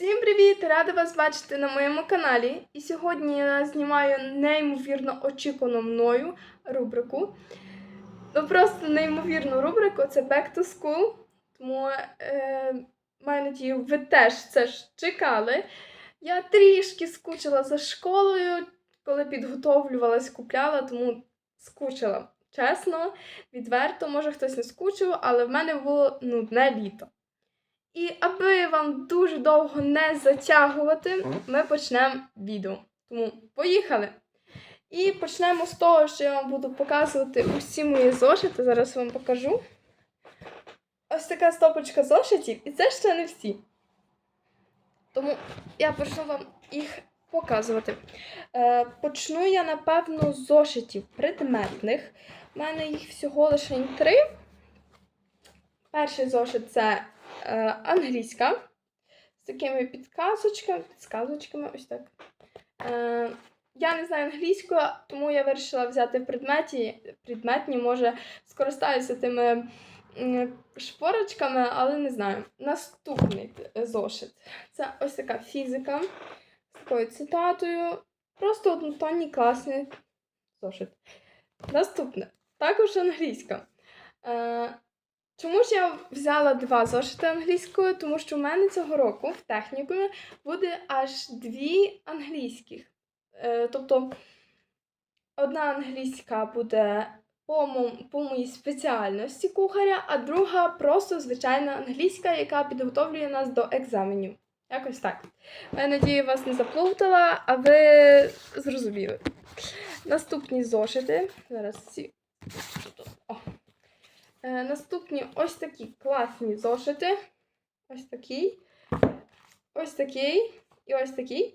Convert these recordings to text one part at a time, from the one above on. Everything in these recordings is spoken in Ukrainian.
Всім привіт! Рада вас бачити на моєму каналі. І сьогодні я знімаю неймовірно очікувану мною рубрику. Ну просто неймовірну рубрику це Back to School. Тому е, маю надію, ви теж це ж чекали. Я трішки скучила за школою, коли підготовлювалась, купляла, тому скучила. Чесно, відверто, може хтось не скучив, але в мене було нудне літо. І аби вам дуже довго не затягувати, ми почнемо відео. Тому поїхали! І почнемо з того, що я вам буду показувати усі мої зошити. Зараз вам покажу. Ось така стопочка зошитів, і це ще не всі. Тому я почну вам їх показувати. Е, почну я, напевно, з зошитів предметних. У мене їх всього лише три. Перший зошит це англійська з такими підказочками, підсказочками, ось так. Е, я не знаю англійську, тому я вирішила взяти в предметі. Предметні, може, скористаюся тими шпорочками, але не знаю. Наступний зошит. Це ось така фізика з такою цитатою. Просто однотонний класний зошит. Наступне. Також англійська. Е, Чому ж я взяла два зошити англійською? Тому що в мене цього року в технікумі буде аж дві англійських. Е, тобто одна англійська буде по, мо- по моїй спеціальності кухаря, а друга просто звичайна англійська, яка підготовлює нас до екзаменів. Якось так. Я надію, вас не заплутала, а ви зрозуміли. Наступні зошити. Зараз всі. Е, наступні ось такі класні зошити. Ось такий. Ось такий і ось такий.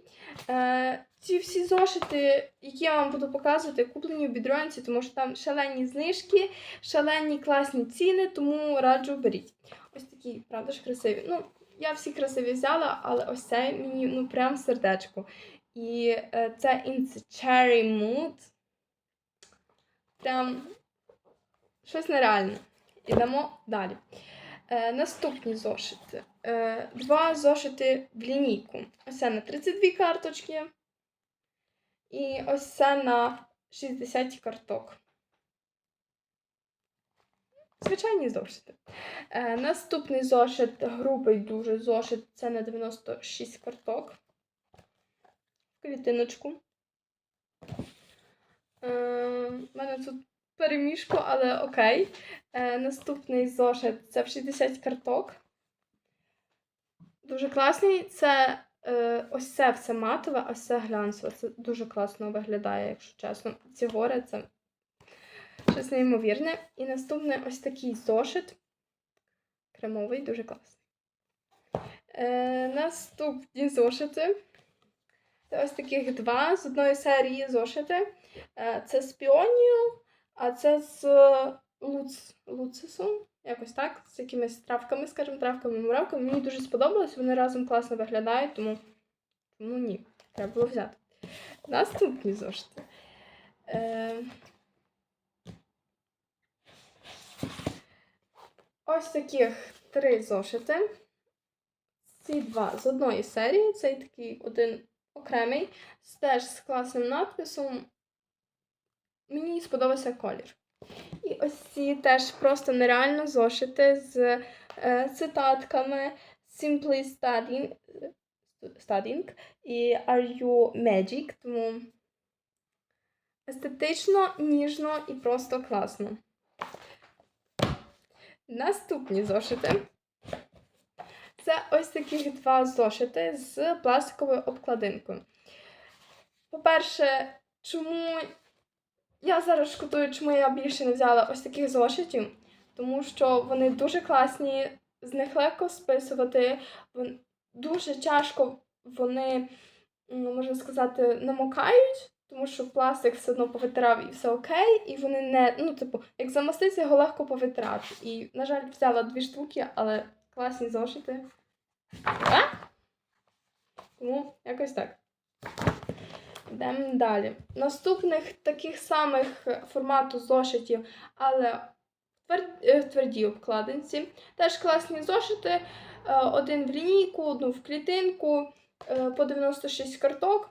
Е, ці всі зошити, які я вам буду показувати, куплені в бідронці, тому що там шалені знижки, шалені класні ціни, тому раджу беріть. Ось такі, правда ж, красиві. Ну, я всі красиві взяла, але ось цей мені ну, прям сердечко. І е, це in the cherry mood. Прям щось нереальне. Ідемо далі. Е, наступні зошити. Е, два зошити в лінійку. Ось це на 32 карточки. І ось це на 60 карток. Звичайні зошити. Е, наступний зошит, грубий дуже зошит, це на 96 карток. Клітиночку. Е, У мене тут перемішку, але окей. Е, наступний зошит це в 60 карток. Дуже класний. Це е, ось це все матове, а це глянцеве. Це дуже класно виглядає, якщо чесно. Ці гори це щось неймовірне. І наступний ось такий зошит. Кремовий, дуже класний. Е, наступні зошити. Це ось таких два з одної серії зошити. Е, це з піонію, а це з луц, луцисом. Якось так, з якимись травками, скажімо, травками, муравками. Мені дуже сподобалось, вони разом класно виглядають, тому, тому ні, треба було взяти. Наступні зошити. Е... Ось таких три зошити. Ці два з одної серії. Цей такий один окремий, теж з класним надписом. Мені сподобався колір. І ось ці теж просто нереально зошити з е, цитатками Simply Studying, studying і Are You Magic, тому естетично, ніжно і просто класно. Наступні зошити. Це ось таких два зошити з пластиковою обкладинкою. По-перше, чому я зараз шкодую, чому я більше не взяла ось таких зошитів, тому що вони дуже класні, з них легко списувати, дуже тяжко вони, можна сказати, намокають, тому що пластик все одно повитирав і все окей, і вони не, ну, типу, як замаститься, його легко повитирати. І, на жаль, взяла дві штуки, але класні зошити. А? Тому якось так. Йдемо далі. Наступних таких самих формату зошитів, але в е, твердій обкладинці. Теж класні зошити. Е, Один в лінійку, одну в клітинку, е, по 96 карток.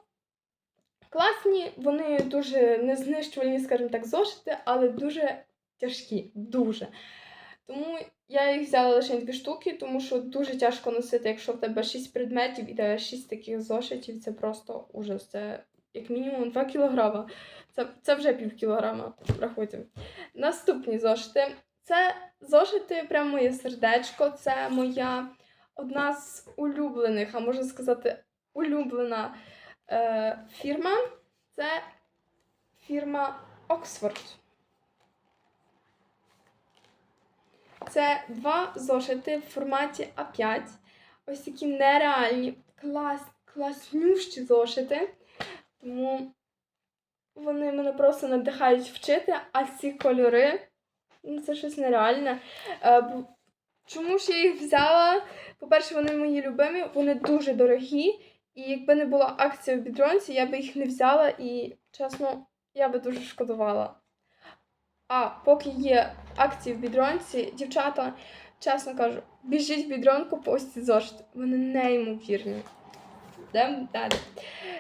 Класні, вони дуже незнищувальні, скажімо так, зошити, але дуже тяжкі. Дуже. Тому я їх взяла лише дві штуки, тому що дуже тяжко носити, якщо в тебе 6 предметів і тебе 6 таких зошитів, це просто ужас. Це як мінімум 2 кілограма. Це, це вже пів кілограма, рахуйте. Наступні зошити. Це зошити, прямо моє сердечко. Це моя одна з улюблених, а можна сказати, улюблена е, фірма. Це фірма Oxford. Це два зошити в форматі А5. Ось такі нереальні, клас, класнющі зошити. Тому вони мене просто надихають вчити, а ці кольори ну, це щось нереальне. Е, Чому ж я їх взяла? По-перше, вони мої любимі, вони дуже дорогі. І якби не була акція в бідронці, я би їх не взяла і, чесно, я би дуже шкодувала. А поки є акції в бідронці, дівчата, чесно кажу, біжіть в бідронку по ось ці зошити. Вони неймовірні. Йдемо далі.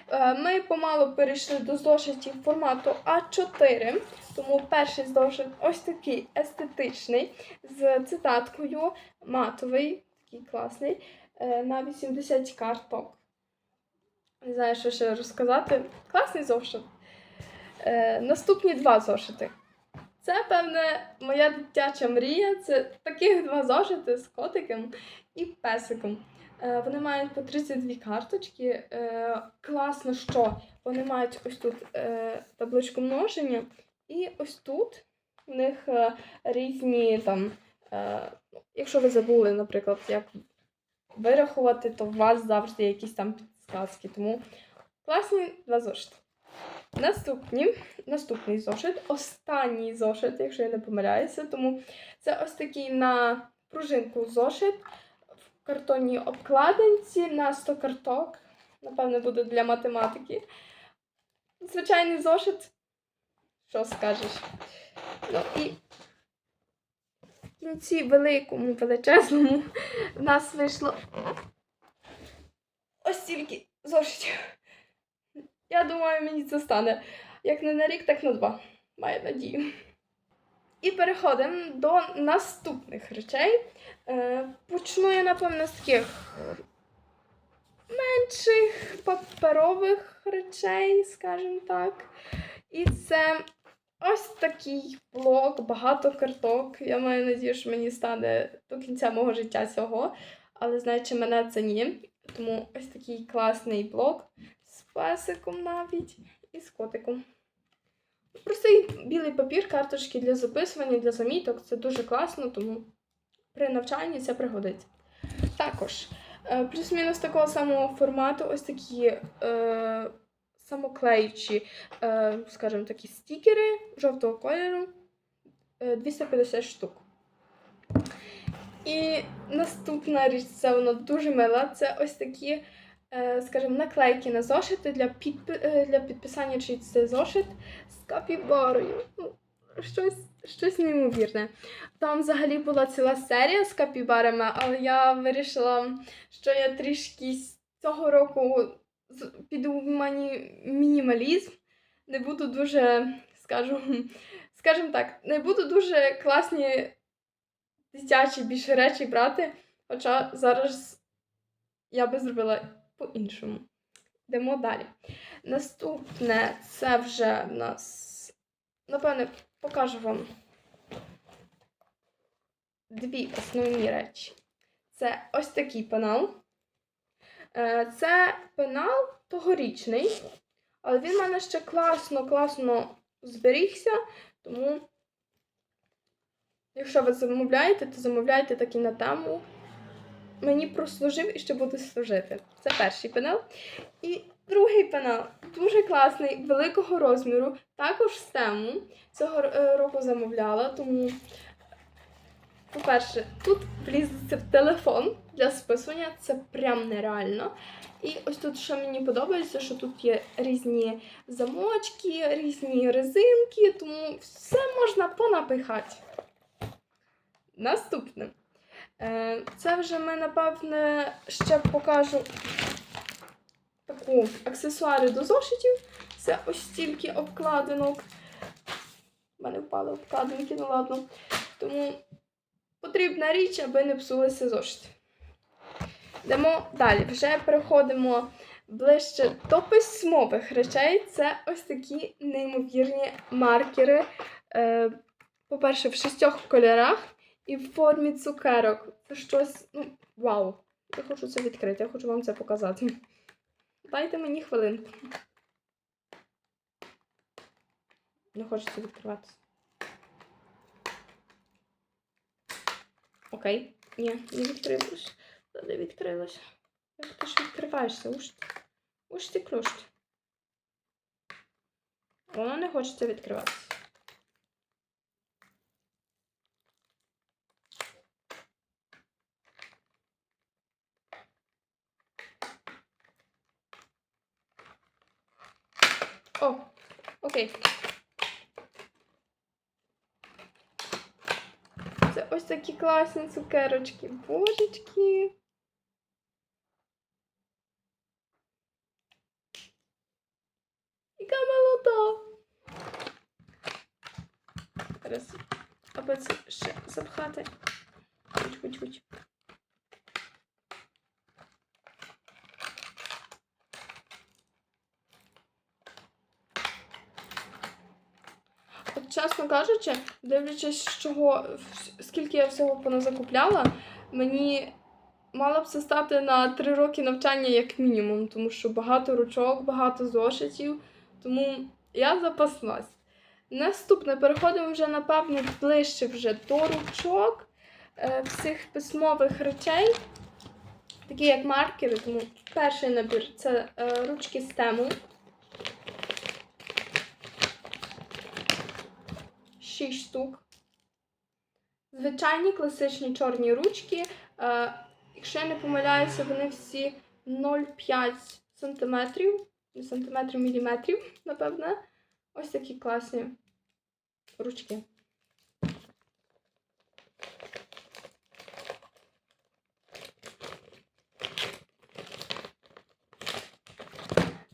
Е, Ми помало перейшли до зошитів формату А4, тому перший зошит ось такий естетичний, з цитаткою матовий, такий класний, е, на 80 карток. Не знаю, що ще розказати. Класний зошит. Е, Наступні два зошити. Це, певне, моя дитяча мрія. Це таких два зошити з котиком і песиком. Е, Вони мають по 32 карточки. Е, Класно, що вони мають ось тут е, табличку множення, і ось тут в них різні там. Якщо ви забули, наприклад, як вирахувати, то у вас завжди якісь там підсказки. Тому класні два зошити. Наступні, наступний зошит, останній зошит, якщо я не помиляюся, тому це ось такий на пружинку зошит картонній обкладинці на 100 карток. Напевно, буде для математики. Звичайний зошит. Що скажеш? Ну і в кінці великому, величезному в нас вийшло ось стільки зошитів. Я думаю, мені це стане як не на рік, так на два. Маю надію. І переходимо до наступних речей. Е, почну я, напевно, з таких менших паперових речей, скажімо так. І це ось такий блок, багато карток. Я маю надію, що мені стане до кінця мого життя цього. Але знаючи мене, це ні. Тому ось такий класний блок з песиком навіть і з котиком. Простий білий папір, карточки для записування, для заміток. Це дуже класно, тому при навчанні це пригодиться. Також е, плюс-мінус такого самого формату, ось такі е, самоклеючі, е, скажімо, такі стікери жовтого кольору. Е, 250 штук. І наступна річ, це воно дуже мила. Це ось такі, е, скажімо, наклейки на зошити для, е, для підписання, чи це зошит з капібарою. Ну, щось, щось неймовірне. Там взагалі була ціла серія з капібарами, але я вирішила, що я трішки цього року піду в мані- мінімалізм. Не буду дуже, скажу, скажімо так, не буду дуже класні дитячі більше речі брати. Хоча зараз я би зробила по-іншому. Йдемо далі. Наступне це вже в нас. Напевне, покажу вам дві основні речі. Це ось такий пенал. Е, Це пенал тогорічний, але він в мене ще класно, класно зберігся, тому Якщо ви замовляєте, то замовляйте такі на тему. Мені прослужив і ще буде служити. Це перший пенал. І другий пенал дуже класний, великого розміру. Також тему. Цього е, року замовляла, тому, по-перше, тут влізеться в телефон для списування, це прям нереально. І ось тут, що мені подобається, що тут є різні замочки, різні резинки, тому все можна понапихати. Наступне. Е, Це вже ми, напевне, ще покажу таку аксесуари до зошитів. Це ось стільки обкладинок. У мене впали обкладинки, ну ладно. Тому потрібна річ, аби не псулися зошити. Йдемо далі. Вже переходимо ближче до письмових речей. Це ось такі неймовірні маркери. Е, по-перше, в шістьох кольорах і в формі цукерок. Це щось, ну, вау. Я хочу це відкрити, я хочу вам це показати. Дайте мені хвилинку. Не хочеться відкриватися. Окей. Ні, не відкрилось. Не відкрилось. Як ти ж відкриваєшся? Уж. Уж клюшти. Воно не хочеться відкриватися. О, окей. Це ось такі класні цукерочки. Божечки. Яка молода. Зараз, аби це ще запхати. Хоч, хоч, хуч. Чесно кажучи, дивлячись, чого, скільки я всього поназакупляла, мені мало б це стати на три роки навчання як мінімум, тому що багато ручок, багато зошитів, тому я запаслась. Наступне переходимо вже, напевно, ближче вже до ручок е, всіх письмових речей, такі як маркери. Тому перший набір це е, ручки з тему. 6 штук. Звичайні класичні чорні ручки. Е, якщо я не помиляюся, вони всі 0,5 см, сантиметрів, міліметрів, напевне. Ось такі класні ручки.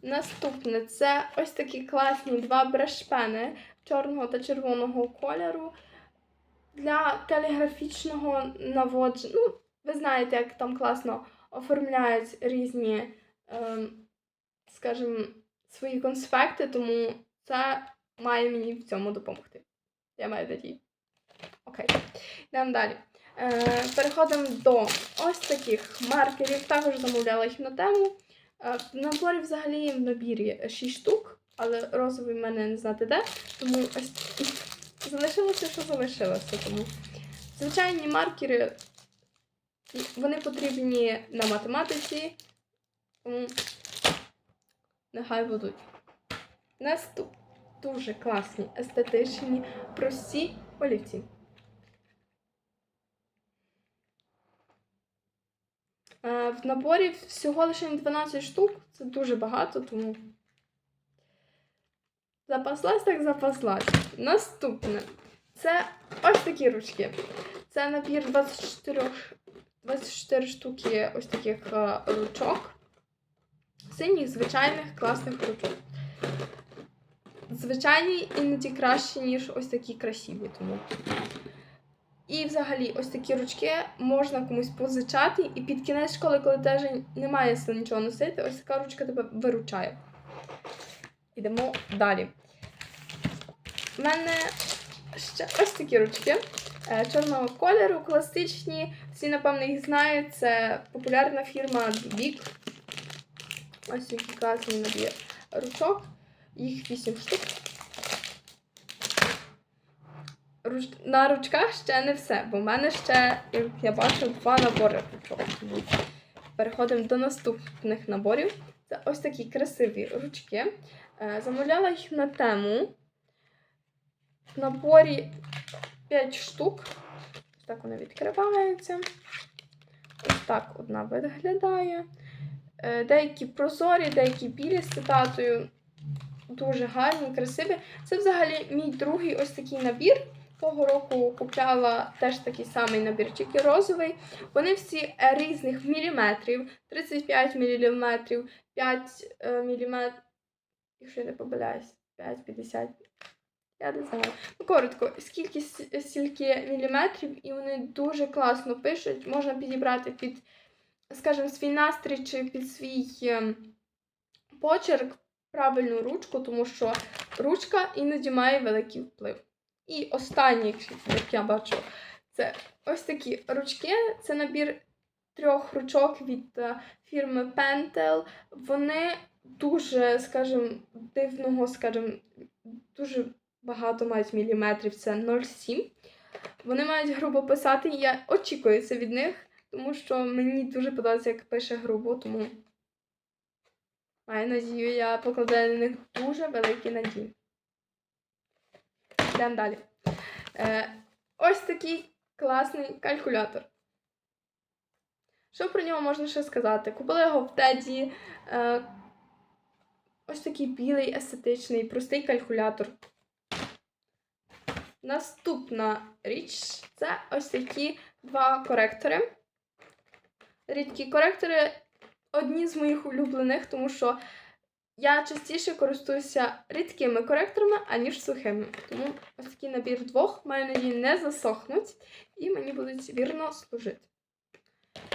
Наступне це ось такі класні два брешпени чорного та червоного кольору для каліграфічного наводження. Ну, ви знаєте, як там класно оформляють різні, ем, скажімо, свої конспекти, тому це має мені в цьому допомогти. Я маю надію. Окей, йдемо далі. Е, переходимо до ось таких маркерів. Також замовляла їх на тему. Е, в наборі взагалі в набірі 6 штук, але розовий в мене не знати де. Тому ось залишилося, що залишилося. Тому звичайні маркери вони потрібні на математиці. Тому нехай будуть. Наступ дуже класні, естетичні, прості олівці. Е, В наборі всього лише 12 штук, це дуже багато, тому запаслась так запаслась. Наступне це ось такі ручки. Це набір 24, 24 штуки ось таких е, ручок. Синіх, звичайних, класних ручок. Звичайні іноді кращі, ніж ось такі красиві. Тому. І взагалі, ось такі ручки можна комусь позичати, і під кінець школи, коли теж немає сил нічого носити, ось така ручка тебе виручає. Ідемо далі. У мене ще ось такі ручки е, чорного кольору, класичні. Всі, напевно, їх знають. Це популярна фірма Big. Ось який класний набір ручок. Їх 8 штук. Руч... На ручках ще не все, бо в мене ще, як я бачу, два набори ручок. Переходимо до наступних наборів. Це ось такі красиві ручки. Е, Замовляла їх на тему. В наборі 5 штук. Так вони відкриваються. Ось так одна виглядає. Е, Деякі прозорі, деякі білі з цитатою. Дуже гарні, красиві. Це взагалі мій другий ось такий набір. того року купляла теж такий самий набір, тільки розовий. Вони всі е, різних міліметрів, 35 міліметрів, 5 е, міліметрів, якщо я не помиляюсь, 5-50. Я не знаю. Ну, коротко, скільки стільки міліметрів, і вони дуже класно пишуть. Можна підібрати під, скажімо, свій настрій чи під свій ем, почерк правильну ручку, тому що ручка іноді має великий вплив. І останній, як я бачу, це ось такі ручки. Це набір трьох ручок від е, фірми Pentel. Вони дуже, скажімо, дивного, скажімо, дуже багато мають міліметрів, це 0,7. Вони мають грубо писати, і я очікую це від них, тому що мені дуже подобається, як пише грубо, тому маю надію, я покладаю на них дуже великі надії. Йдемо далі. Е, ось такий класний калькулятор. Що про нього можна ще сказати? Купила його в Теді. Е, ось такий білий, естетичний, простий калькулятор. Наступна річ це ось такі два коректори. Рідкі коректори одні з моїх улюблених, тому що я частіше користуюся рідкими коректорами, аніж сухими. Тому ось такий набір двох, маю надію, не засохнуть і мені будуть вірно служити.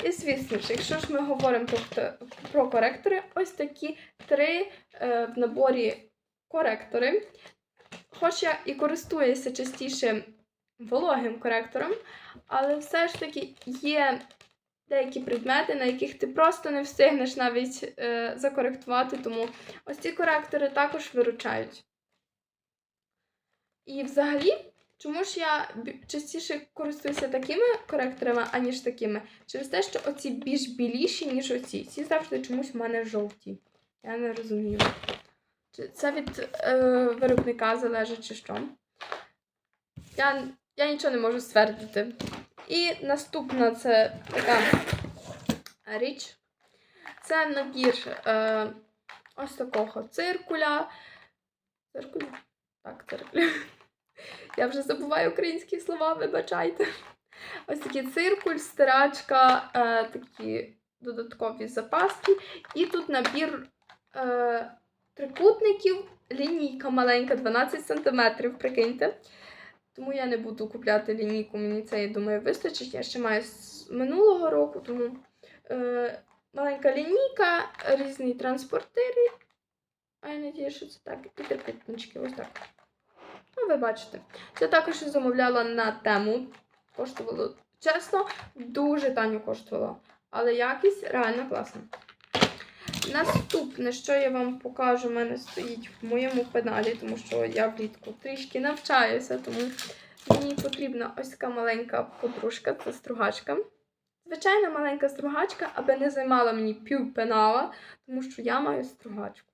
І звісно ж, якщо ж ми говоримо про, про коректори, ось такі три е, в наборі коректори. Хоч я і користуюся частіше вологим коректором, але все ж таки є деякі предмети, на яких ти просто не встигнеш навіть е, закоректувати, тому ось ці коректори також виручають. І взагалі, чому ж я частіше користуюся такими коректорами, аніж такими? Через те, що оці більш біліші, ніж оці. Ці завжди чомусь в мене жовті. Я не розумію. Це від е, виробника залежить чи що? Я, я нічого не можу ствердити. І наступна це така річ. Це набір е, ось такого циркуля. Циркуля? Так, циркуля. Я вже забуваю українські слова, вибачайте. Ось такий циркуль, стирачка, е, такі додаткові запаски. І тут набір е, трикутників, лінійка маленька, 12 см, прикиньте. Тому я не буду купляти лінійку, мені це, я думаю, вистачить. Я ще маю з минулого року, тому е, маленька лінійка, різні транспортири. А я надію, що це так. І трикутнички, ось так. Ну, ви бачите. Це також замовляла на тему. Коштувало, чесно, дуже таню коштувало. Але якість реально класна. Наступне, що я вам покажу, в мене стоїть в моєму пеналі, тому що я влітку трішки навчаюся, тому мені потрібна ось така маленька подружка, це стругачка. Звичайна маленька стругачка, аби не займала мені пів пенала, тому що я маю стругачку.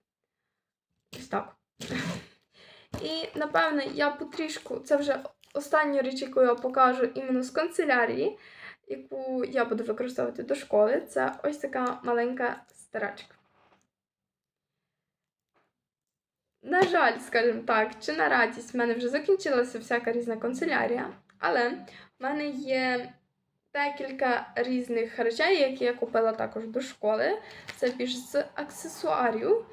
Ось так. І, напевне, я потрішку, це вже остання річ, яку я покажу іменно з канцелярії, яку я буду використовувати до школи. Це ось така маленька старачка. На жаль, скажімо так, чи на радість, в мене вже закінчилася всяка різна канцелярія, але в мене є декілька різних речей, які я купила також до школи. Це більш з аксесуарів.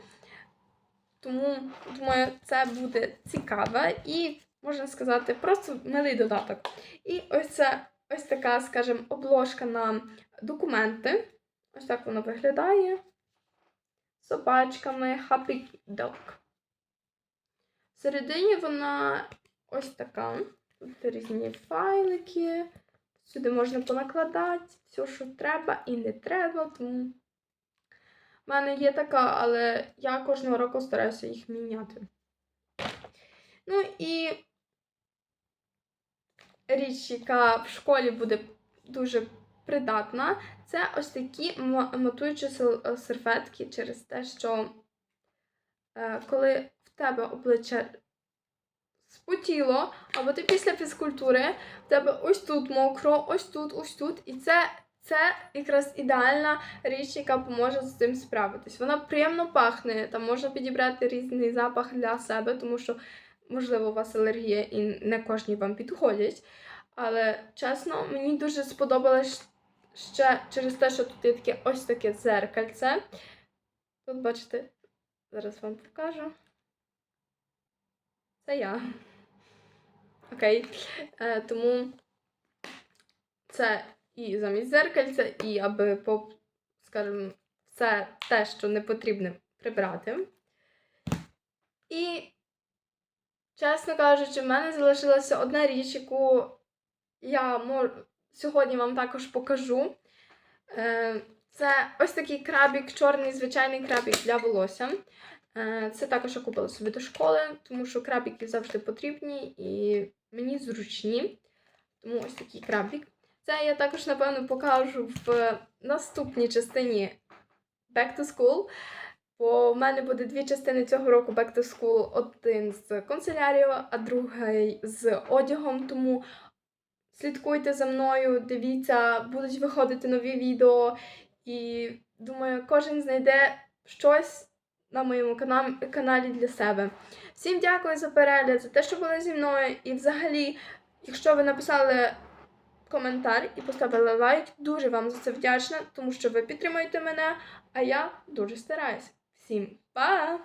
Тому, думаю, це буде цікаво і, можна сказати, просто милий додаток. І ось це ось така, скажімо, обложка на документи. Ось так воно виглядає. Собачками Happy Dog. Всередині вона ось така. Тут різні файлики. Сюди можна понакладати все, що треба і не треба. Тому в мене є така, але я кожного року стараюся їх міняти. Ну і річ, яка в школі буде дуже придатна, це ось такі м- матуючі сел- серветки через те, що е, коли тебе обличчя спотіло, або ти після фізкультури, в тебе ось тут мокро, ось тут, ось тут. І це, це якраз ідеальна річ, яка поможе з цим справитись. Вона приємно пахне, там можна підібрати різний запах для себе, тому що можливо, у вас алергія і не кожні вам підходять. Але чесно, мені дуже сподобалось ще через те, що тут є таке ось таке дзеркальце. Тут бачите, зараз вам покажу. Це я. Окей. Е, тому це і замість дзеркальця, і аби, по, скажімо, все те, що не потрібно прибрати. І, чесно кажучи, в мене залишилася одна річ, яку я мож... сьогодні вам також покажу. Е, Це ось такий крабік, чорний звичайний крабік для волосся. Е, Це також я купила собі до школи, тому що крабіки завжди потрібні і мені зручні. Тому ось такий крабік. Це я також, напевно, покажу в наступній частині Back to School. Бо в мене буде дві частини цього року Back to School. Один з канцелярією, а другий з одягом. Тому слідкуйте за мною, дивіться, будуть виходити нові відео. І думаю, кожен знайде щось на моєму каналі для себе. Всім дякую за перегляд, за те, що були зі мною. І взагалі, якщо ви написали коментар і поставили лайк, дуже вам за це вдячна, тому що ви підтримуєте мене, а я дуже стараюсь. Всім па!